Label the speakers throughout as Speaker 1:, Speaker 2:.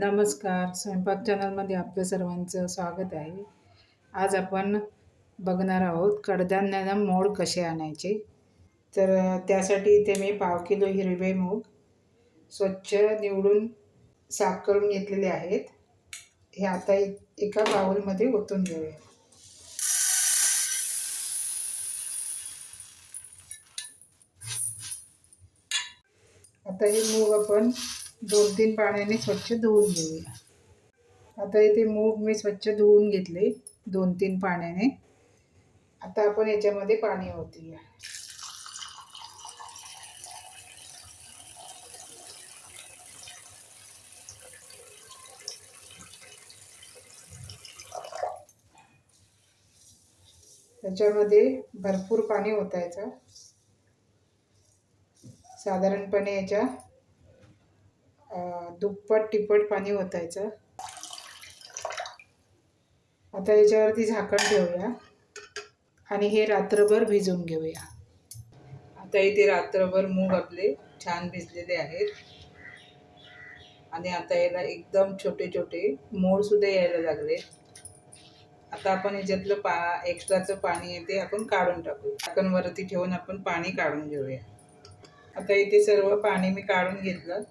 Speaker 1: नमस्कार. स्वयंपाक चॅनलमध्ये आपलं सर्वांचं स्वागत आहे. आज आपण बघणार आहोत कडधान्यानं मोड कसे आणायचे. तर त्यासाठी इथे मी पाव किलो हिरवे मूग स्वच्छ निवडून साफ करून घेतलेले आहेत. हे आता एका बाउलमध्ये ओतून घेऊया. आता हे मूग आपण दोन तीन पाण्याने स्वच्छ धुवून घेऊया. आता इथे मूग मी स्वच्छ धुवून घेतले दोन तीन पाण्याने. आता आपण याच्यामध्ये पाणी ओतूया. त्याच्यामध्ये भरपूर पाणी ओतायचं. साधारणपणे याच्या दुप्पट तिप्पट पाणी ओतायचं. आता याच्यावरती झाकण ठेवूया. आणि हे रात्रभर भिजवून घेऊया. आता इथे रात्रभर मूग आपले छान भिजलेले आहेत. आणि आता याला एकदम छोटे छोटे मोड सुद्धा यायला लागले. आता आपण याच्यातलं पा एक्स्ट्राचं पाणी येते आपण काढून टाकू झाकण वरती ठेवून आपण पाणी काढून घेऊया. आता इथे सर्व पाणी मी काढून घेतलं.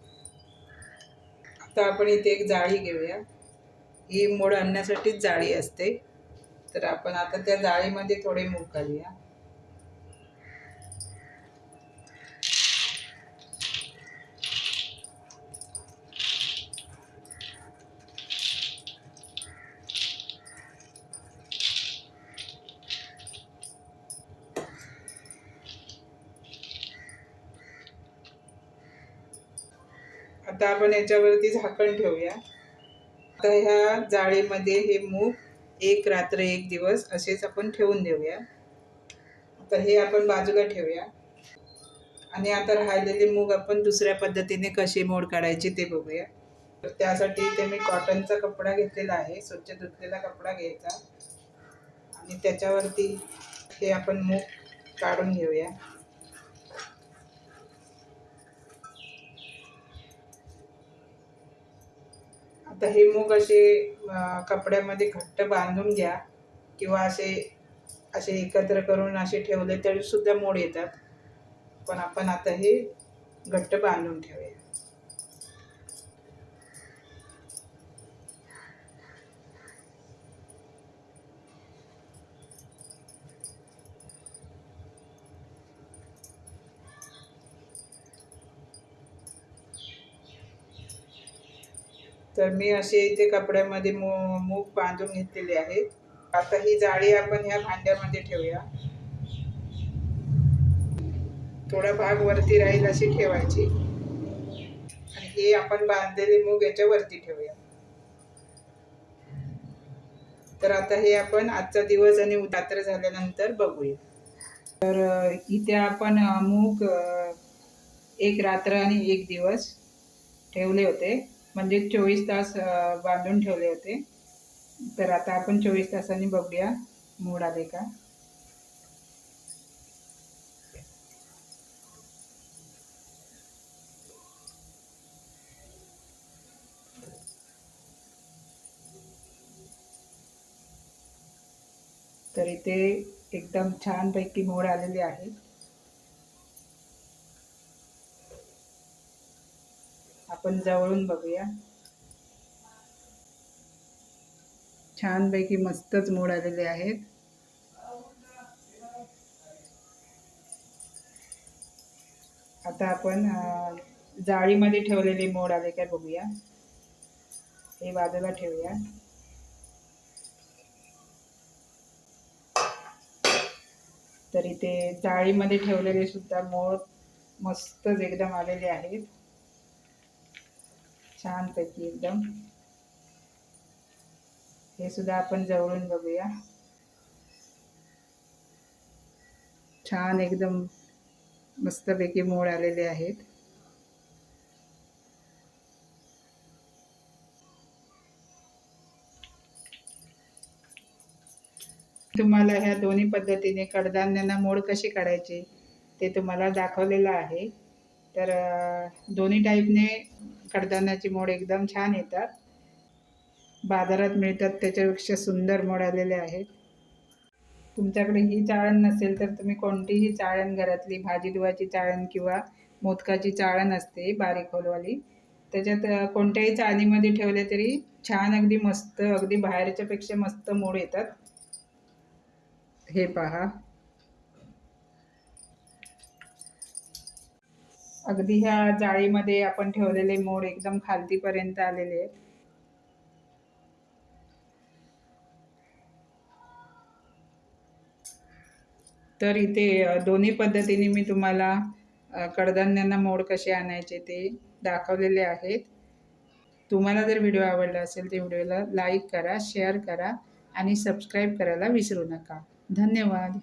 Speaker 1: तर आपण इथे एक जाळी घेऊया. ही मोड आणण्यासाठीच जाळी असते. तर आपण आता त्या जाळीमध्ये थोडे मूग घालूया. आता आपण याच्यावरती झाकण ठेवूया. आता ह्या जाळीमध्ये हे मूग एक रात्र एक दिवस असेच आपण ठेवून देऊया. आता हे आपण बाजूला ठेवूया. आणि आता राहिलेले मूग आपण दुसऱ्या पद्धतीने कसे मोड काढायचे ते बघूया. तर त्यासाठी इथे मी कॉटनचा कपडा घेतलेला आहे. स्वच्छ धुतलेला कपडा घ्यायचा. आणि त्याच्यावरती हे आपण मूग काढून घेऊया. आता हे मूग असे कपड्यामध्ये घट्ट बांधून घ्या किंवा असे असे एकत्र करून असे ठेवले तरीसुद्धा मोड येतात. पण आपण आता हे घट्ट बांधून ठेवूया. तर मी असे इथे कपड्यामध्ये मू मूग बांधून घेतलेले आहेत. आता ही जाळी आपण ह्या भांड्यामध्ये ठेवूया. थोडा भाग वरती राहील अशी ठेवायची. आणि हे आपण बांधलेले मूग याच्या वरती ठेवूया. तर आता हे आपण आजचा दिवस आणि रात्र झाल्यानंतर बघूया. तर इथे आपण मूग एक रात्र आणि एक दिवस ठेवले होते. म्हणजे चोवीस तास बांधून ठेवले होते. तर आता आपण चोवीस तासांनी बघूया मूड आले का? तर इथे एकदम छानपैकी मोड आलेले आहेत. आपण जवळून बघूया. छानपैकी मस्तच मोड आलेले आहेत. आता आपण जाळीमध्ये ठेवलेले मोड आले काय बघूया. हे बाजूला ठेवूया. तरी ते जाळीमध्ये ठेवलेले सुद्धा मोड मस्तच एकदम आलेले आहेत. छानपैकी एकदम. हे सुद्धा आपण जवळून बघूया. छान एकदम मस्तपैकी मोड आलेले आहेत. तुम्हाला ह्या दोन्ही पद्धतीने कडधान्यांना मोड कशी काढायचे ते तुम्हाला दाखवलेलं आहे. तर दोन्ही टाईपने कडधान्याची मोड एकदम छान येतात. बाजारात मिळतात त्याच्यापेक्षा सुंदर मोड आलेले आहेत. तुमच्याकडे ही चाळण नसेल तर तुम्ही कोणतीही चाळण घरातली भाजी धुवायची चाळण किंवा मोदकाची चाळण असते बारीक होलवाली त्याच्यात कोणत्याही चाळणीमध्ये ठेवले तरी छान अगदी मस्त अगदी बाहेरच्यापेक्षा मस्त मोड येतात. हे पहा. अगदी ह्या जाळीमध्ये आपण ठेवलेले मोड एकदम खालतीपर्यंत आलेले आहेत. तर इथे दोन्ही पद्धतीने मी तुम्हाला कडधान्यांना मोड कसे आणायचे ते दाखवलेले आहेत. तुम्हाला जर व्हिडिओ आवडला असेल तर व्हिडिओला लाईक करा शेअर करा आणि सबस्क्राईब करायला विसरू नका. धन्यवाद.